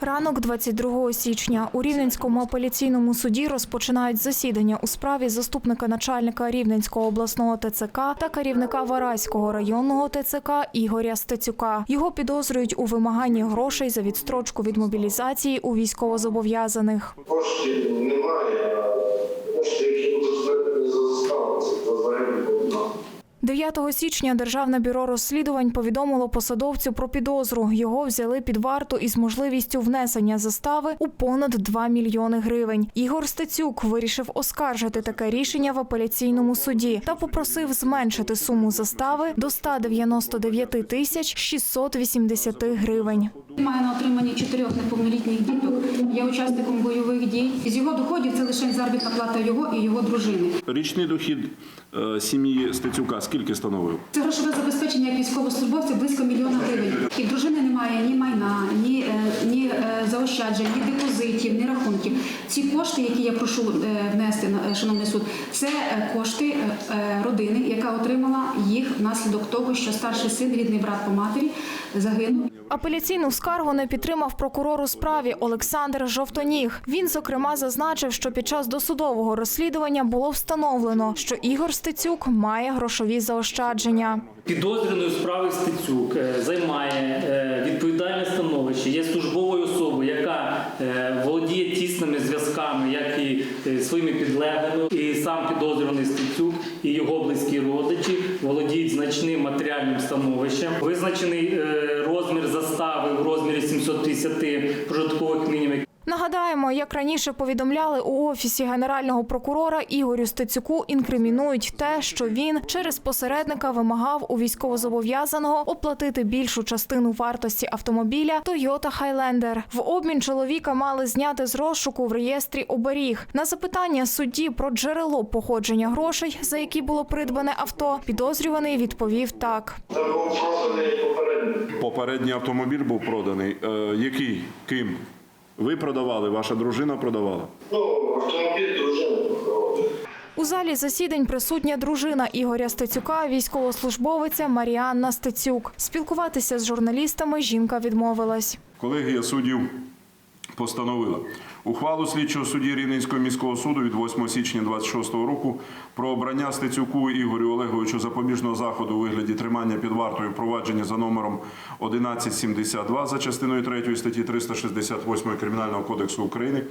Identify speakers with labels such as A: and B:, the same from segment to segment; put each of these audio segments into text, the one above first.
A: Ранок 22 січня у Рівненському апеляційному суді розпочинають засідання у справі заступника начальника Рівненського обласного ТЦК та керівника Вараського районного ТЦК Ігоря Стецюка. Його підозрюють у вимаганні грошей за відстрочку від мобілізації у військовозобов'язаних.
B: Коштів немає, а кошти, які будуть за заставу, це за загальні
A: 9 січня Державне бюро розслідувань повідомило посадовцю про підозру. Його взяли під варту із можливістю внесення застави у понад 2 мільйони гривень. Ігор Стецюк вирішив оскаржити таке рішення в апеляційному суді та попросив зменшити суму застави до 199 тисяч 680 гривень.
C: Має на отриманні чотирьох неповнолітніх діток, є учасником бойових дій. З його доходів це лише заробітна плата його і його дружини.
D: Річний дохід е, сім'ї Стецюка скільки становив?
C: Це грошове забезпечення як військовослужбовця близько мільйона гривень. І в дружини немає ні майна, ні, е, ні заощаджень, ні депозитів, ні рахунків. Ці кошти, які я прошу е, внести на е, шановний суд, це е, кошти родини, яка отримала їх внаслідок того, що старший син, рідний брат по матері, загинув.
A: Апеляційну скаргу не підтримав прокурор у справі Олександр Жовтоніг. Він, зокрема, зазначив, що під час досудового розслідування було встановлено, що Ігор Стецюк має грошові заощадження.
E: Підозрюваний у справі Стецюк займає відповідальне становище, є службовою володіє тісними зв'язками, як і е, своїми підлеглими. І сам підозрюваний Стецюк і його близькі родичі володіють значним матеріальним становищем. Визначений е, розмір застави в розмірі 750 прожиткових мінімумів.
A: Нагадаємо, як раніше повідомляли у офісі генерального прокурора Ігорю Стецюку інкримінують те, що він через посередника вимагав у військовозобов'язаного оплатити більшу частину вартості автомобіля Toyota Highlander. В обмін чоловіка мали зняти з розшуку в реєстрі оберіг. На запитання судді про джерело походження грошей, за які було придбане авто, підозрюваний відповів так.
B: Це був проданий попередньо.
D: Попередній автомобіль був проданий. Е, який? Ким? Ви продавали, ваша дружина продавала.
B: Ну, автомобіль дружини проводить.
A: У залі засідань присутня дружина Ігоря Стецюка, військовослужбовиця Маріанна Стецюк. Спілкуватися з журналістами жінка відмовилась.
D: Колегія суддів постановила ухвалу слідчого судді Рівненського міського суду від 8 січня 26 року про обрання Стецюку Ігорю Олеговичу запобіжного заходу у вигляді тримання під вартою провадження за номером 1172 за частиною 3 статті 368 Кримінального кодексу України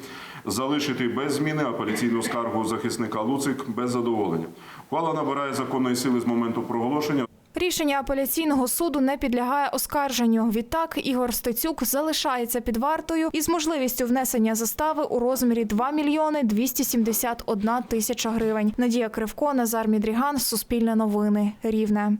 D: залишити без зміни апеляційну скаргу захисника Луцик без задоволення. Ухвала набирає законної сили з моменту проголошення.
A: Рішення апеляційного суду не підлягає оскарженню. Відтак Ігор Стецюк залишається під вартою із можливістю внесення застави у розмірі 2 мільйони 271 тисяча гривень. Надія Кривко, Назар Мідріган, Суспільне новини, Рівне.